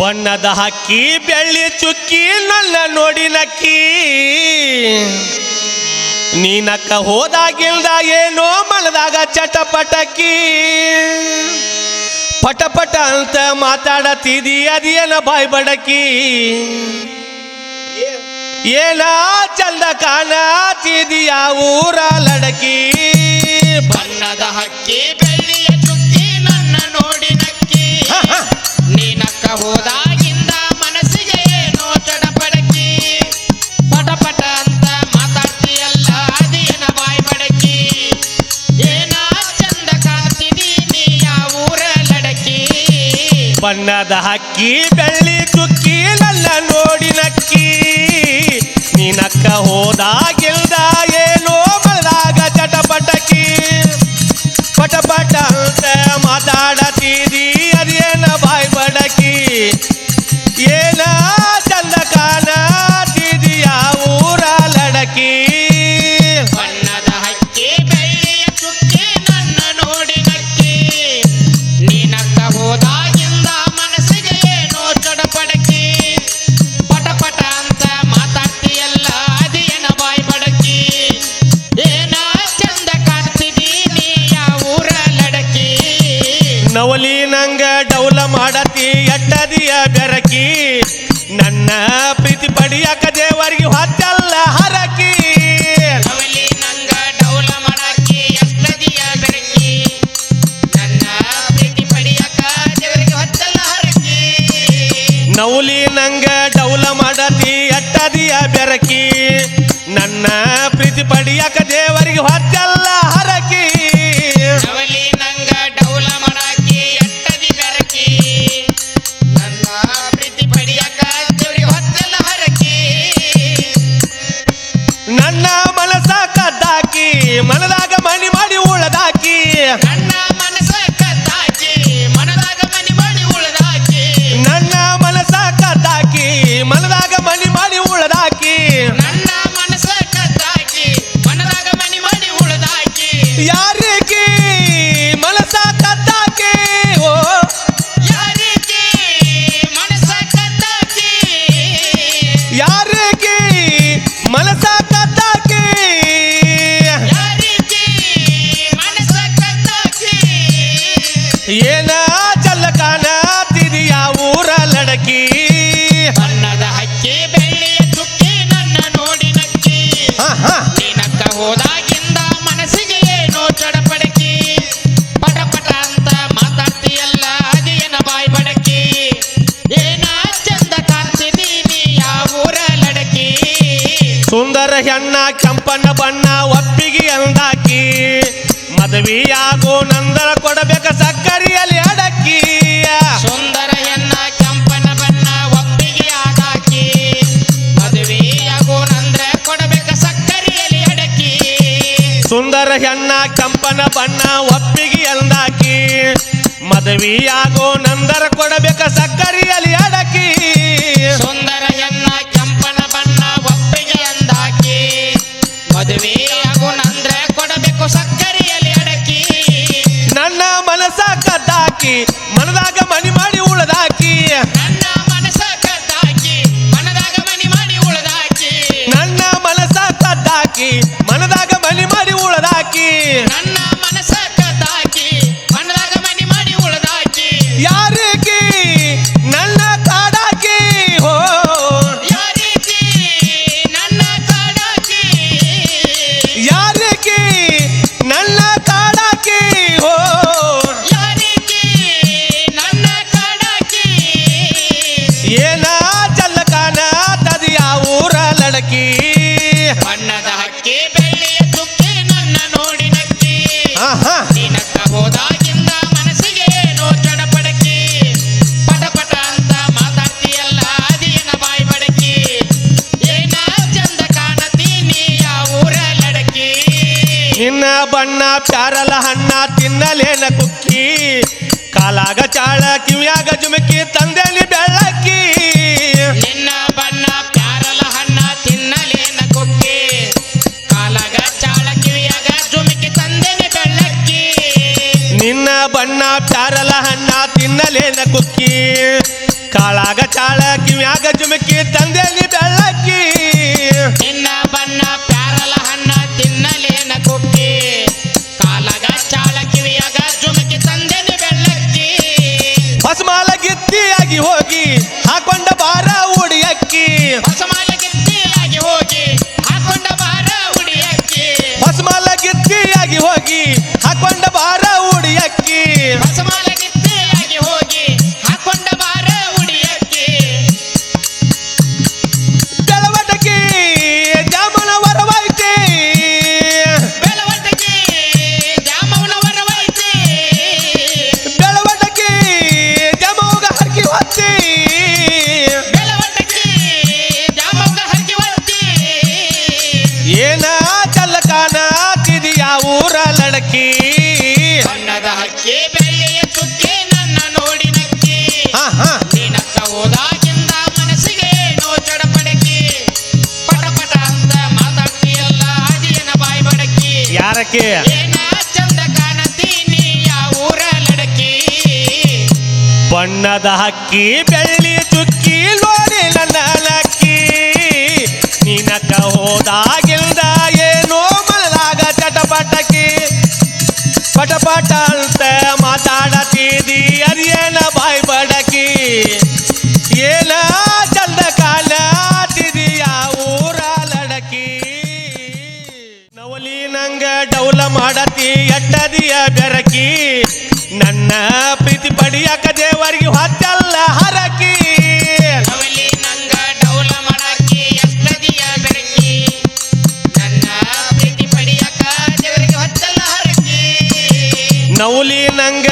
ಬಣ್ಣದ ಹಕ್ಕಿ ಬೆಳ್ಳಿ ಚುಕ್ಕಿ ನನ್ನ ನೋಡಿ ನಕ್ಕಿ ನೀನಕ್ಕ ಹೋದಾಗಿಲ್ದ ಏನೋ ಮಲದಾಗ ಪಟ ಪಟ ಅಂತ ಮಾತಾಡತಿದಿ, ಅದೇನ ಬಾಯ್ ಬಡಕಿ ಏನ ಚಂದ ಕಾಣತಿದಿ ಊರ ಲಡಕಿ. ಬಣ್ಣದ ಹಕ್ಕಿ ಬೆಳ್ಳಿ ಬಣ್ಣದ ಹಕ್ಕಿ, ಬೆಳ್ಳಿ ಚುಕ್ಕಿ, ನನ್ನ ನೋಡಿ ನಕ್ಕಿ ನೀನಕ್ಕ ಹೋದಾಗಿಲ್ದ ಏನೋ ಬಂದಾಗ ಚಟಪಟಕಿ ಪಟಪಟ ಅಂತ ಮಾತಾಡ ಬೆಟ್ಟದಿಯ ಬೆರಕಿ ನನ್ನ ಪ್ರೀತಿ ಪಡಿಯಕ ದೇವರಿಗೆ ಹೊತ್ತ யாரு ಹೆಣ್ಣ ಕಂಪನ ಬಣ್ಣ ಒಪ್ಪಿಗೆ ಎಂದಾಕಿ ಆಗೋ ನಂದರ ಕೊಡಬೇಕ ಸಕ್ಕರೆಯಲ್ಲಿ ಅಡಕ್ಕಿ. ಸುಂದರ ಹೆಣ್ಣ ಕೆಂಪನ ಬಣ್ಣ ಒಪ್ಪಿಗೆ ಆದಾಕಿ ಆಗೋ ನಂದರ ಕೊಡಬೇಕ ಸಕ್ಕರೆಯಲ್ಲಿ ಅಡಕ್ಕಿ. ಸುಂದರ ಹೆಣ್ಣ ಕೆಂಪನ ಬಣ್ಣ ಒಪ್ಪಿಗೆ ಎಂದಾಕಿ ಆಗೋ ನಂದರ ಕೊಡಬೇಕ ಸಕ್ಕರಿಯಲ್ಲಿ ಅಡಕ್ಕಿ. ಮನದಾಗ ಮನಿ ಬಣ್ಣ ಪ್ಯಾರಲ ಹಣ್ಣ ತಿನ್ನಲೇನ ಕುಕ್ಕಿ. ಕಾಲಾಗ ಚಾಳ ಕಿವಿಯಾಗ ಜುಮುಕಿ ತಂದೆಲಿ ಬೆಳಕಿ. ನಿನ್ನ ಬಣ್ಣ ಪ್ಯಾರಲ ಹಣ್ಣ ತಿನ್ನಲೇನ ಕುಕ್ಕಿ. ಕಾಲಾಗ ಚಾಳ ಕಿವಿಯಾಗ ಜುಮುಕಿ ತಂದೆಲಿ ಬೆಳಕಿ. ನಿನ್ನ ಬಣ್ಣ ಪ್ಯಾರಲ ಹಣ್ಣ ತಿನ್ನಲೇನ ಕುಕ್ಕಿ. ಕಾಳಾಗ ಚಾಳ ಕಿವಿಯಾಗ ಜುಮುಕಿ ತಂದೆಲಿ ಬೆಳಕಿ. ಉಡಿಯಕ್ಕಿ ಹೊಸ ಮಾಲೆ ಗಿತ್ತಿಯಾಗಿ ಹೋಗಿ ಹಾಕೊಂಡ ಬಾರ ಉಡಿಯಕ್ಕಿ ಹೊಸಮಾಲ ಗಿತ್ತಿಯಾಗಿ ಹೋಗಿ ಹಾಕೊಂಡ ಬಾರ ಉಡಿಯಕ್ಕಿ ಹೊಸ ನಕ್ಕಿ ಹಾ ಹಾ ನೀನಕ್ಕ ಹೋದಾಗಿಂದ ಮನಸ್ಸಿಗೆ ಏನೋ ಚಡಪಡಕಿ ಪಟ ಪಟ ಅಂತ ಮಾತಾಡ್ತೀಯಲ್ಲ ಅದೇನ ಬಾಯಿ ಬಡಕಿ ಯಾರಕ್ಕೆ? ಏನ ಚಂದ ಕಾಣತೀನಿ ಯಾವ ಊರ ಲಡಕಿ ಬಣ್ಣದ ಹಕ್ಕಿ ಬೆಳ್ಳಿ ಚುಕ್ಕಿ ನೋಡಿ ನನ್ನ ಲಕ್ಕಿ. ನಿನಕ ಹೋದಾಗಿಲ್ದ ಏನೋ ಮನದಾಗ ಚಟಪಟಕಿ ಪಟಪಟ ಅಂತ ಮಾತಾಡತಿದಿ ನೌಲಿ ನಂಗ